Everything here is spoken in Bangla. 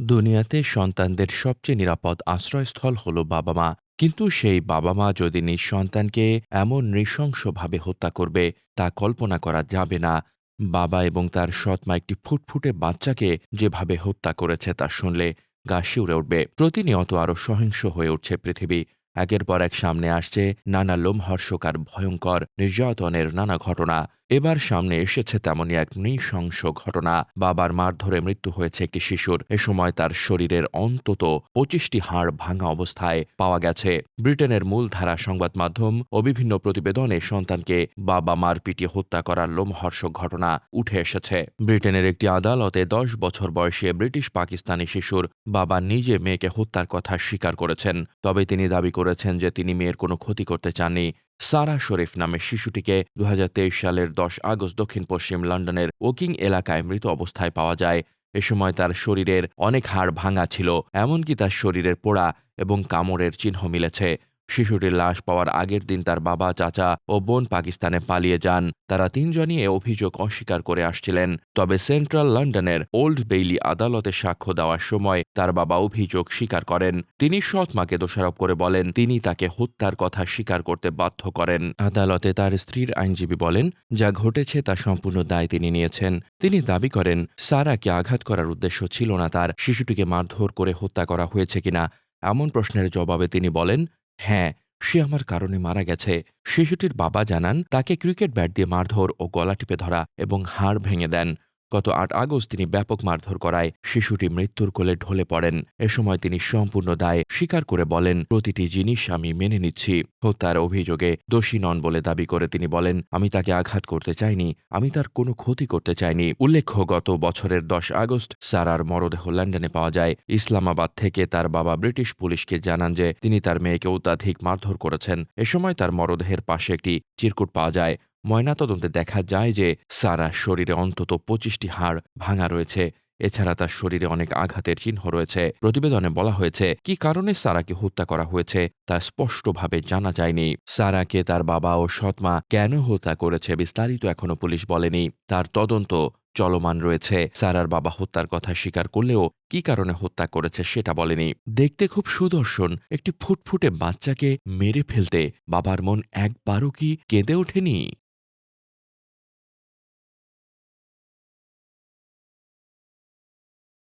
দুনিয়াতে সন্তানদের সবচেয়ে নিরাপদ আশ্রয়স্থল হল বাবা মা। কিন্তু সেই বাবা মা যদি নিজ সন্তানকে এমন নৃশংসভাবে হত্যা করবে, তা কল্পনা করা যাবে না। বাবা এবং তার সৎমা একটি ফুটফুটে বাচ্চাকে যেভাবে হত্যা করেছে তা শুনলে গা শিউরে উঠবে। প্রতিনিয়ত আরও সহিংস হয়ে উঠছে পৃথিবী। একের পর এক সামনে আসছে নানা লোমহর্ষকার ভয়ঙ্কর নির্যাতনের নানা ঘটনা। এবার সামনে এসেছে তেমনই এক নৃশংস ঘটনা। বাবার মারধরে মৃত্যু হয়েছে একটি শিশুর। এ সময় তার শরীরের অন্তত পঁচিশটি হাড় ভাঙা অবস্থায় পাওয়া গেছে। ব্রিটেনের মূলধারা সংবাদ মাধ্যম ও বিভিন্ন প্রতিবেদনে সন্তানকে বাবা মার পিটিয়ে হত্যা করার লোমহর্ষক ঘটনা উঠে এসেছে। ব্রিটেনের একটি আদালতে দশ বছর বয়সে ব্রিটিশ পাকিস্তানি শিশুর বাবা নিজে মেয়েকে হত্যার কথা স্বীকার করেছেন। তবে তিনি দাবি করেছেন যে তিনি মেয়ের কোনো ক্ষতি করতে চাননি। সারা শরীফ নামে শিশুটিকে দুহাজার তেইশ সালের দশ আগস্ট দক্ষিণ পশ্চিম লন্ডনের ওকিং এলাকায় মৃত অবস্থায় পাওয়া যায়। এ সময় তার শরীরের অনেক হাড় ভাঙা ছিল, এমনকি তার শরীরের পোড়া এবং কামড়ের চিহ্ন মিলেছে। শিশুটির লাশ পাওয়ার আগের দিন তার বাবা, চাচা ও বোন পাকিস্তানে পালিয়ে যান। তারা তিনজনই এ অভিযোগ অস্বীকার করে আসছিলেন। তবে সেন্ট্রাল লন্ডনের ওল্ড বেইলি আদালতে সাক্ষ্য দেওয়ার সময় তার বাবা অভিযোগ স্বীকার করেন। তিনি সৎ মাকে দোষারোপ করে বলেন, তিনি তাকে হত্যার কথা স্বীকার করতে বাধ্য করেন। আদালতে তার স্ত্রীর আইনজীবী বলেন, যা ঘটেছে তা সম্পূর্ণ দায় তিনি নিয়েছেন। তিনি দাবি করেন, সারাকে আঘাত করার উদ্দেশ্য ছিল না তার। শিশুটিকে মারধর করে হত্যা করা হয়েছে কিনা এমন প্রশ্নের জবাবে তিনি বলেন হ্যাঁ সে আমার কারণে মারা গেছে। শিশুটির বাবা জানান, তাকে ক্রিকেট ব্যাট দিয়ে মারধর ও গলা টিপে ধরা এবং হাড় ভেঙে দেন। গত আট আগস্ট তিনি ব্যাপক মারধর করায় শিশুটি মৃত্যুর কোলে ঢলে পড়েন। এ সময় তিনি সম্পূর্ণ দায় স্বীকার করে বলেন, প্রতিটি জিনিস আমি মেনে নিচ্ছি। হত্যার অভিযোগে দোষী নন বলে দাবি করে তিনি বলেন, আমি তাকে আঘাত করতে চাইনি, আমি তার কোনো ক্ষতি করতে চাইনি। উল্লেখ্য, গত বছরের দশ আগস্ট সারার মরদেহ লন্ডনে পাওয়া যায়। ইসলামাবাদ থেকে তার বাবা ব্রিটিশ পুলিশকে জানান যে, তিনি তার মেয়েকে অত্যাধিক মারধর করেছেন। এ সময় তার মরদেহের পাশে একটি চিরকুট পাওয়া যায়। ময়নাতদন্তে দেখা যায় যে সারা শরীরে অন্তত পঁচিশটি হাড় ভাঙা রয়েছে। এছাড়া তার শরীরে অনেক আঘাতের চিহ্ন রয়েছে। প্রতিবেদনে বলা হয়েছে, কি কারণে সারাকে হত্যা করা হয়েছে তা স্পষ্টভাবে জানা যায়নি। সারাকে তার বাবা ও সৎমা কেন হত্যা করেছে বিস্তারিত এখনও পুলিশ বলেনি। তার তদন্ত চলমান রয়েছে। সারার বাবা হত্যার কথা স্বীকার করলেও কি কারণে হত্যা করেছে সেটা বলেনি। দেখতে খুব সুদর্শন, একটি ফুটফুটে বাচ্চাকে মেরে ফেলতে বাবার মন একবারও কি কেঁদে ওঠেনি?